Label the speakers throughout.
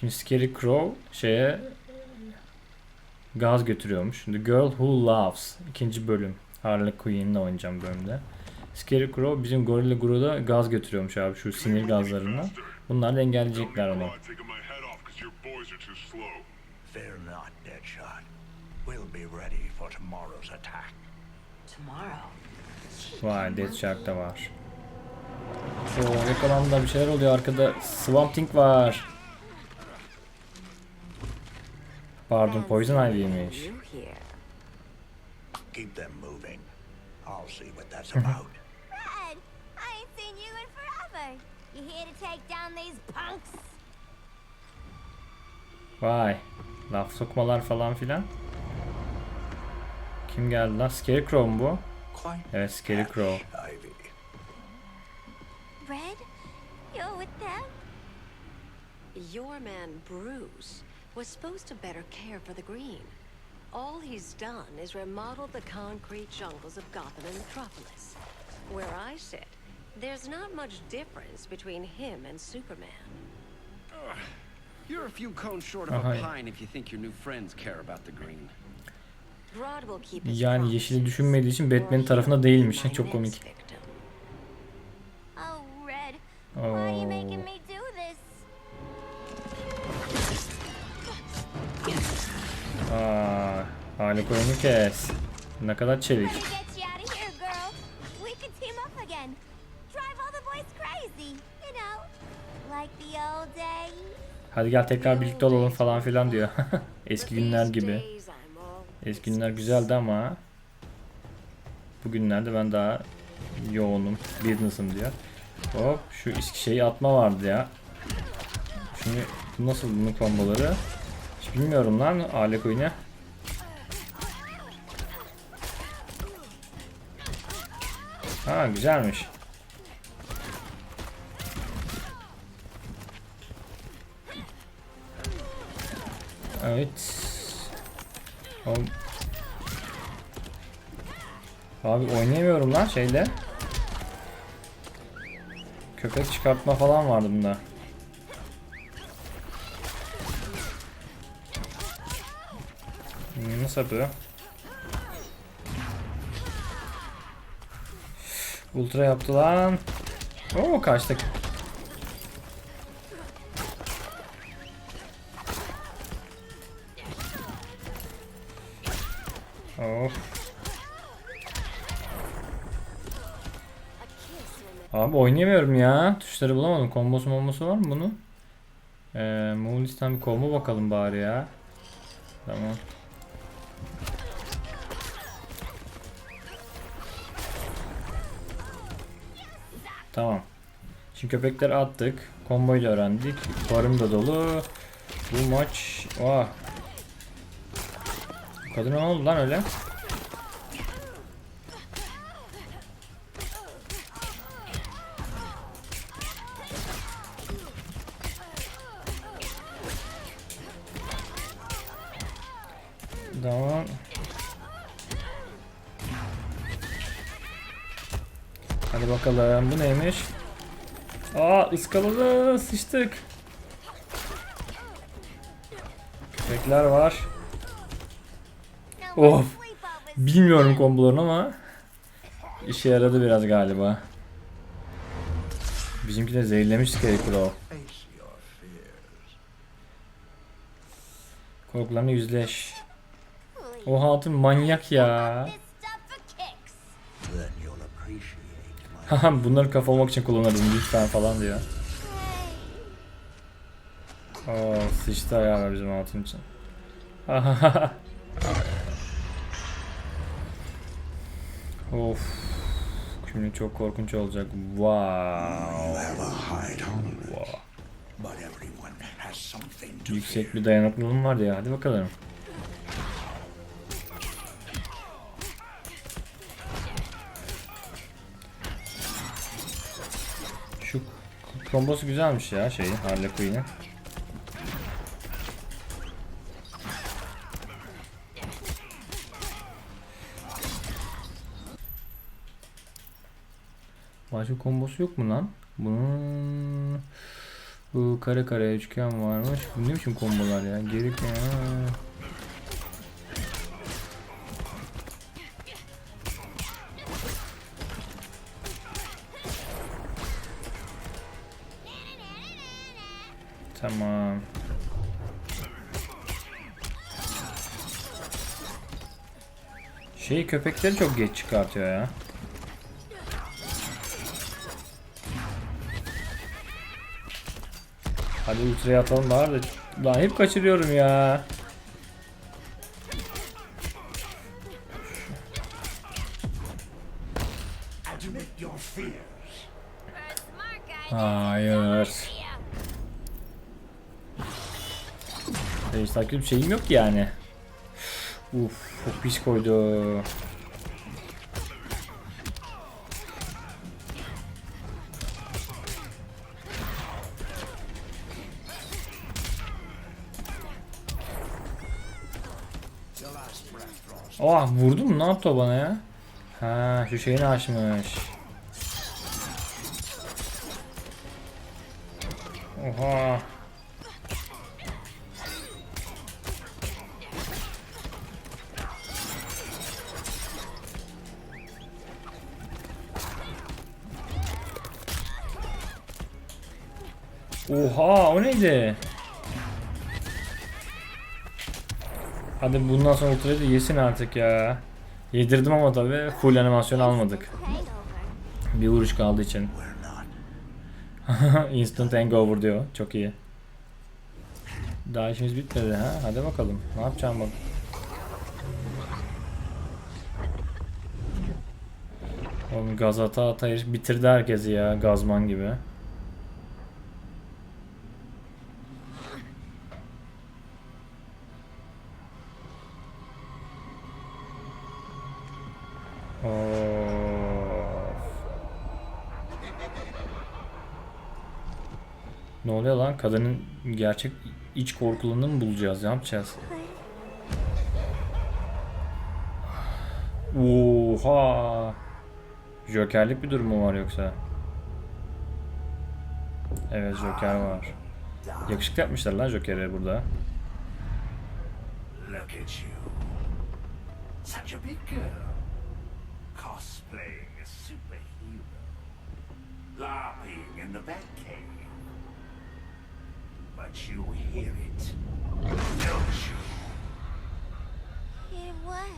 Speaker 1: Şimdi Scarecrow şeye gaz götürüyormuş. The Girl Who Loves. ikinci bölüm. Harley Quinn'le oynayacağım bölümde. Scarecrow bizim Gorilla Groot'a gaz götürüyormuş abi şu sinir gazlarından. Bunlar da engelleyecekler onu.
Speaker 2: Fear not, Deadshot. We'll be ready for tomorrow's attack.
Speaker 3: Tomorrow.
Speaker 1: Vay Death Shark da var. Oo yakalandı bir şeyler oluyor arkada. Swamp Thing var. Pardon Poison Ivy'ymiş.
Speaker 2: Keep them moving. I'll see what that's about.
Speaker 4: Red, I ain't seen you in forever. You here to take down these punks?
Speaker 1: Vay. Laf sokmalar falan filan. Kim geldi lan? Scarecrow mu bu? Evet Scarecrow.
Speaker 4: Red, you're with them?
Speaker 3: Your man, Bruce, was supposed to better care for the green. All he's done is remodel the concrete jungles of Gotham and Metropolis. Where I sit, there's not much difference between him and Superman.
Speaker 5: You're a few cones short of
Speaker 1: Aha.
Speaker 5: a pine if you think your new friends care about the green.
Speaker 1: Yani yeşili düşünmediği için
Speaker 3: he
Speaker 1: tarafında değilmiş. Çok komik.
Speaker 4: You know, like the old days.
Speaker 1: Hadi gel tekrar birlikte olalım falan filan diyor. Eski günler gibi. Eski günler güzeldi ama bugünlerde ben daha yoğunum, business'ım diyor. Hop şu eski şeyi atma vardı ya. Şimdi bu nasıl bunun komboları? Hiç bilmiyorum lan Harley Quinn'i. Ha güzelmiş. Evet. Abi oynayamıyorum lan şeyle. Köpek çıkartma falan vardı bunda. Hmm, Nasıl yapıyor? Ultra yaptı lan. Oo kaçtık. Of. Abi oynayamıyorum ya. Tuşları bulamadım. Kombosu mombosu var mı bunun? Ee, Moonlis'ten bir combo bakalım bari ya. Tamam. Tamam. Şimdi köpekleri attık. Komboyu da öğrendik. Barım da dolu. Bu maç... Vah. Kadına ne oldu lan öyle? Tamam. Hadi bakalım bu neymiş? Aa ıskaladı sıçtık. Köpekler var. Of. Bilmiyorum kombolarını ama işe yaradı biraz galiba. Bizimki de zehirlemiş Scarecrow. Korkularına yüzleş. O hatun manyak ya. Haha bunları kafa olmak için kullanırdım lütfen falan diyor. Oo sıçtı ayağı bizim hatun için. of. Şimdi çok korkunç olacak. Wow.
Speaker 2: to
Speaker 1: Yüksek bir dayanıklılığım var ya. Hadi bakalım. Kombosu güzelmiş ya şeyi Harley Quinn'in. Başka kombosu yok mu lan? Bunun Bu kare kare üçgen varmış. Bu ne biçim kombolar ya? Geri ha. Tamam. Şey köpekleri çok geç çıkartıyor ya. Hadi ultraya atalım bari de. Lan hep kaçırıyorum ya. Hayır. Hiç takip şeyim yok yani. Uf, çok pis koydu. Oh vurdu mu? Ne yaptı o bana ya? Ha şu şeyini açmış. Oha. Oha o neydi? Hadi bundan sonra ultrayı yesin artık ya. Yedirdim ama tabi full animasyon almadık. Bir vuruş kaldığı için. Instant hangover diyor. Çok iyi. Daha işimiz bitmedi ha. Hadi bakalım. Ne yapacağım bak. Oğlum gaz ata ata bitirdi herkesi ya. Gazman gibi. Kadının gerçek iç korkularını mı bulacağız? Ne yapacağız? Oha! Jokerlik bir durumu var yoksa? Evet Joker var. Yakışıklı yapmışlar lan Joker'i burada.
Speaker 2: Look at you. Such a big girl. Cosplaying a superhero. Laughing in the Batcave. But you hear it. Don't you?
Speaker 4: Hear what?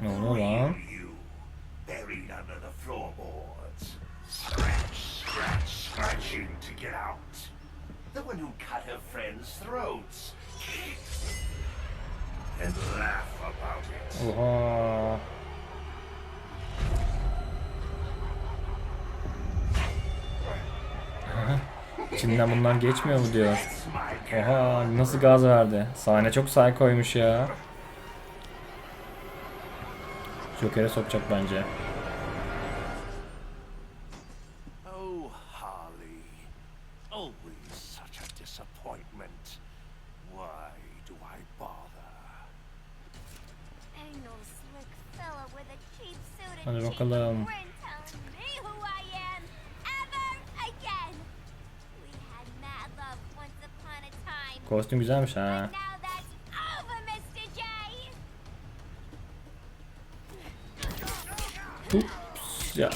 Speaker 1: Ne oluyor lan?
Speaker 2: You buried under the floorboards. Scratch, scratch, scratching to get out. The one who cut her friends' throats. And laugh about it.
Speaker 1: Oha! İçinden bunlar geçmiyor mu diyor. Oha nasıl gaz verdi. Sahne çok koymuş ya. Joker'e sokacak bence.
Speaker 2: Oh, Harley.
Speaker 1: Kostüm güzelmiş ha. Ups, ya.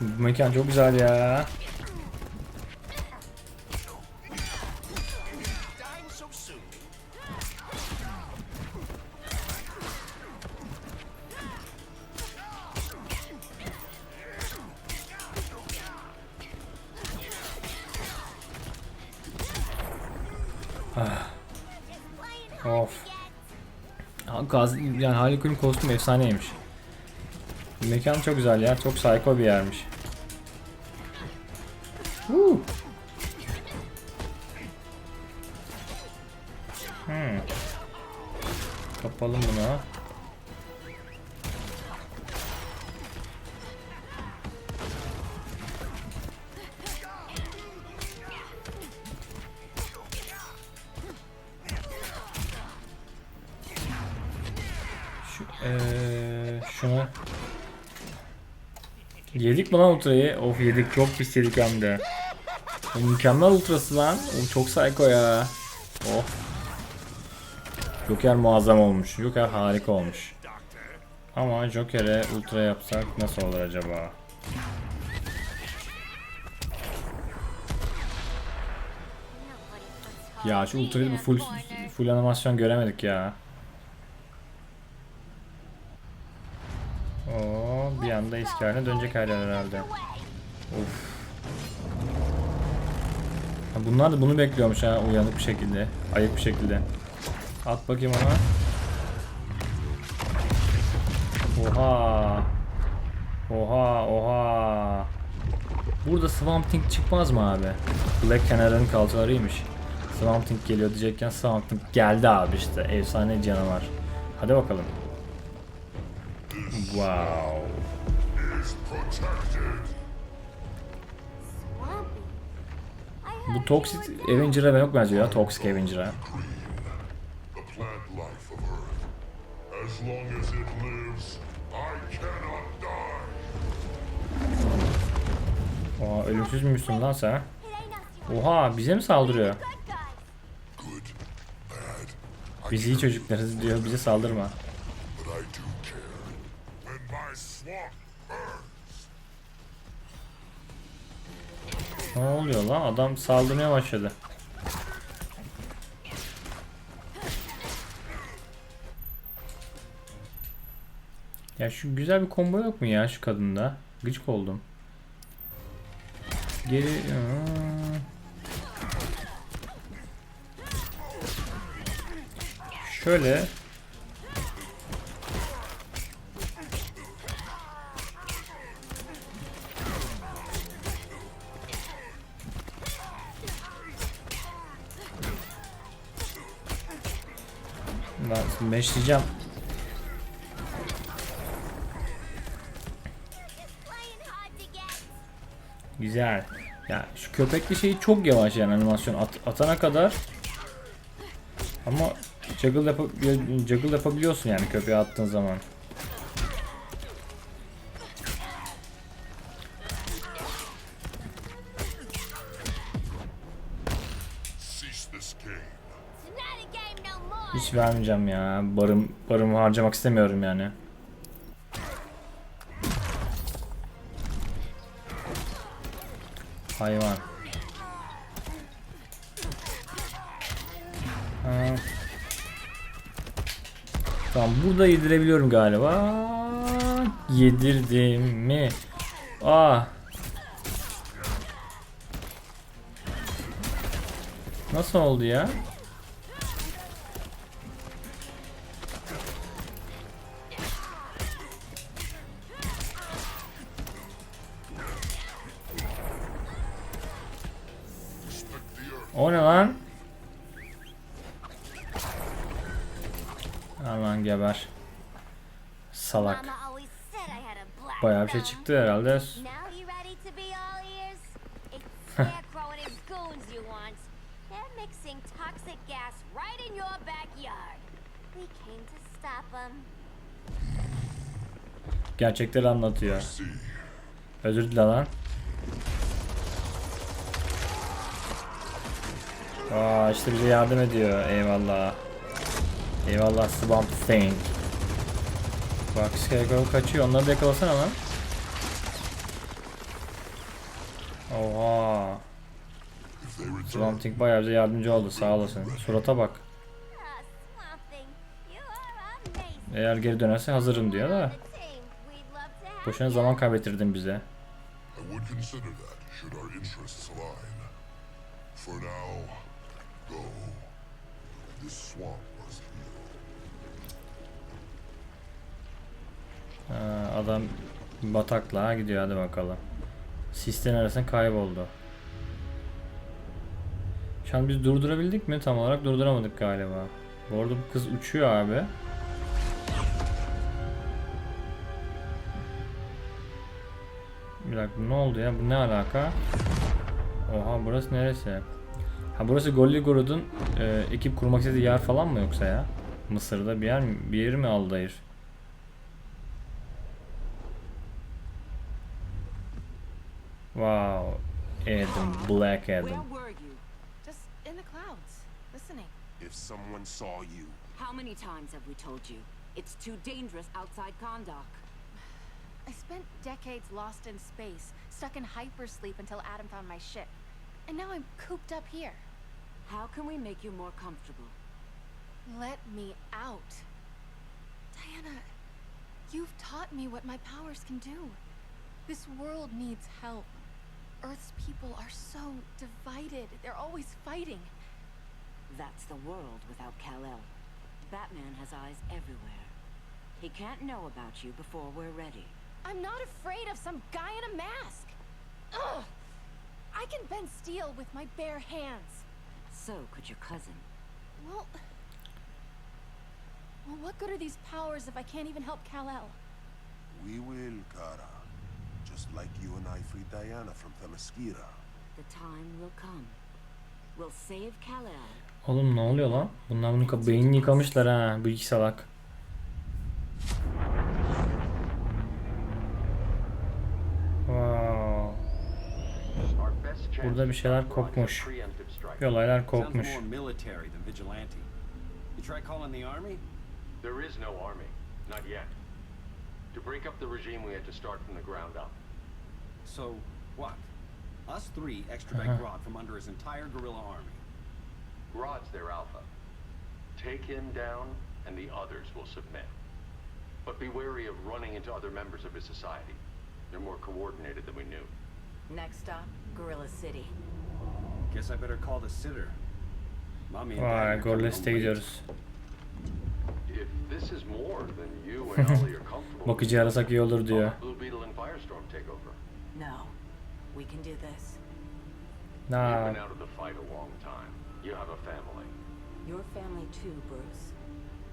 Speaker 1: Bu mekan çok güzel ya. Of. Gaz, yani Harley Quinn kostüm efsaneymiş. Mekan çok güzel ya. Çok psycho bir yermiş. Woo. Hmm. Kapalım bunu. Yedik mi lan ultrayı? Of yedik çok pis yedik hem de. O mükemmel ultrası lan. O çok psycho ya. Oh. Joker muazzam olmuş. Joker harika olmuş. Ama Joker'e ultra yapsak nasıl olur acaba? Ya şu ultrayı full full animasyon göremedik ya. Anda eski haline dönecek hala herhalde. Of. Bunlar da bunu bekliyormuş ha uyanık bir şekilde. Ayık bir şekilde. At bakayım ona. Oha. Oha oha. Burada Swamp Thing çıkmaz mı abi? Black Canary'nin kalçalarıymış. Swamp Thing geliyor diyecekken Swamp Thing geldi abi işte. Efsane canavar. Hadi bakalım. Wow. Bu Toxic Avenger'a yok bence ya Toxic Avenger'a. Oha ölümsüz müsün lan sen? Oha bize mi saldırıyor? Biz iyi çocuklarız diyor bize saldırma. Ne oluyor lan adam saldırmaya başladı. Ya şu güzel bir combo yok mu ya şu kadında? Gıcık oldum. Geri... Aa. Şöyle Ben meşleyeceğim. Güzel. Ya şu köpekli şeyi çok yavaş yani animasyon at- atana kadar. Ama juggle, yapa- juggle yapabiliyorsun yani köpeğe attığın zaman. Hiç vermeyeceğim ya. Barım barımı harcamak istemiyorum yani. Hayvan. Ha. Tamam burada yedirebiliyorum galiba. Yedirdim mi? Aa. Nasıl oldu ya?
Speaker 4: your backyard. We came to stop them.
Speaker 1: Gerçekleri anlatıyor. Özür dile lan. Aa işte bize yardım ediyor. Eyvallah. Eyvallah Swamp Thing. Bak Scarecrow kaçıyor. Onları da yakalasana lan. Oha. Swamp Thing bayağı bize yardımcı oldu. Sağ olasın. Surata bak. Eğer geri dönerse hazırım diyor da. Boşuna zaman kaybettirdin bize.
Speaker 6: For now, go. This swamp.
Speaker 1: Adam bataklığa gidiyor hadi bakalım. Sisten arasında kayboldu. Şu an biz durdurabildik mi? Tam olarak durduramadık galiba. Bu arada bu kız uçuyor abi. Bir dakika ne oldu ya? Bu ne alaka? Oha burası neresi? Ha burası Golligorud'un e, ekip kurmak istediği yer falan mı yoksa ya? Mısır'da bir yer mi, bir yeri mi aldı hayır? Wow. Adam, Black Adam.
Speaker 7: If someone saw you.
Speaker 8: How many times have we told you? It's too dangerous outside Kondak.
Speaker 9: I spent decades lost in space, stuck in hypersleep until Adam found my ship. And now I'm cooped up here.
Speaker 8: How can we make you more comfortable?
Speaker 9: Let me out. Diana, you've taught me what my powers can do. This world needs help. Earth's people are so divided. They're always fighting.
Speaker 8: That's the world without Kal-El. Batman has eyes everywhere. He can't know about you before we're ready.
Speaker 9: I'm not afraid of some guy in a mask. Ugh! I can bend steel with my bare hands.
Speaker 8: So could your cousin.
Speaker 9: Well, well, what good are these powers if I can't even help Kal-El?
Speaker 7: we will, Kara. Just like you and I freed Diana from Themyscira.
Speaker 8: The time will come. We'll save Kal-El.
Speaker 1: Oğlum ne oluyor lan? Bunlar bunun ka- beynini yıkamışlar ha. Bu iki salak. Burada bir şeyler kopmuş. Bir olaylar kopmuş.
Speaker 5: more military than vigilante. You try calling the army?
Speaker 10: There is no army. Not yet. To break up the regime, we had to start from the ground up.
Speaker 5: So, what? Us three extradite
Speaker 1: Uh-huh.
Speaker 5: Grodd from under his entire guerrilla army.
Speaker 10: Grodd's their alpha. Take him down, and the others will submit. But be wary of running into other members of his society. They're more coordinated than we knew.
Speaker 8: Next stop, Gorilla City.
Speaker 5: Guess I better call the sitter. Mommy and Daddy
Speaker 1: Vay
Speaker 5: are coming
Speaker 1: Gorilla
Speaker 5: home
Speaker 1: City'e
Speaker 5: late.
Speaker 1: gidiyoruz.
Speaker 10: If this is more than you and Ollie are comfortable
Speaker 1: Bakıcı arasak iyi olur diyor.
Speaker 10: Blue Beetle and Firestorm take over.
Speaker 8: No. We can do this.
Speaker 10: You've been out of the fight a long time. You have a family.
Speaker 8: Your family too, Bruce.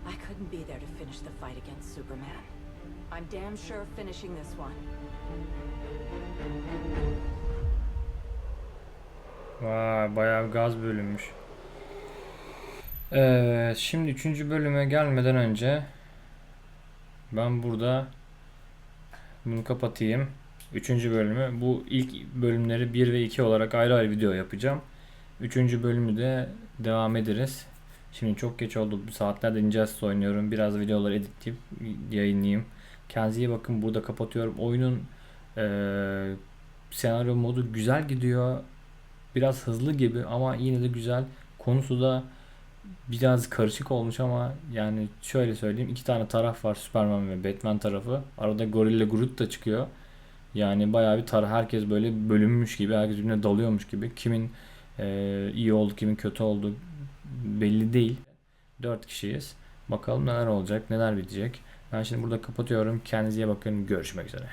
Speaker 8: I couldn't be there to finish the fight against Superman. I'm damn sure finishing this one.
Speaker 1: Vay bayağı gaz bölünmüş. Evet, şimdi üçüncü bölüme gelmeden önce ben burada bunu kapatayım. Üçüncü bölümü. Bu ilk bölümleri 1 ve 2 olarak ayrı ayrı video yapacağım. Üçüncü bölümü de devam ederiz. Şimdi çok geç oldu. Bu saatlerde Injustice oynuyorum. Biraz videoları editleyip yayınlayayım. Kendinize iyi bakın. Burada kapatıyorum. Oyunun eee, senaryo modu güzel gidiyor biraz hızlı gibi ama yine de güzel. Konusu da biraz karışık olmuş ama yani şöyle söyleyeyim iki tane taraf var Superman ve Batman tarafı. Arada Gorilla Groot da çıkıyor. Yani bayağı bir taraf herkes böyle bölünmüş gibi herkes birbirine dalıyormuş gibi. Kimin eee, iyi oldu kimin kötü oldu belli değil. Dört kişiyiz. Bakalım neler olacak neler bitecek. Ben şimdi burada kapatıyorum. Kendinize iyi bakın. Görüşmek üzere.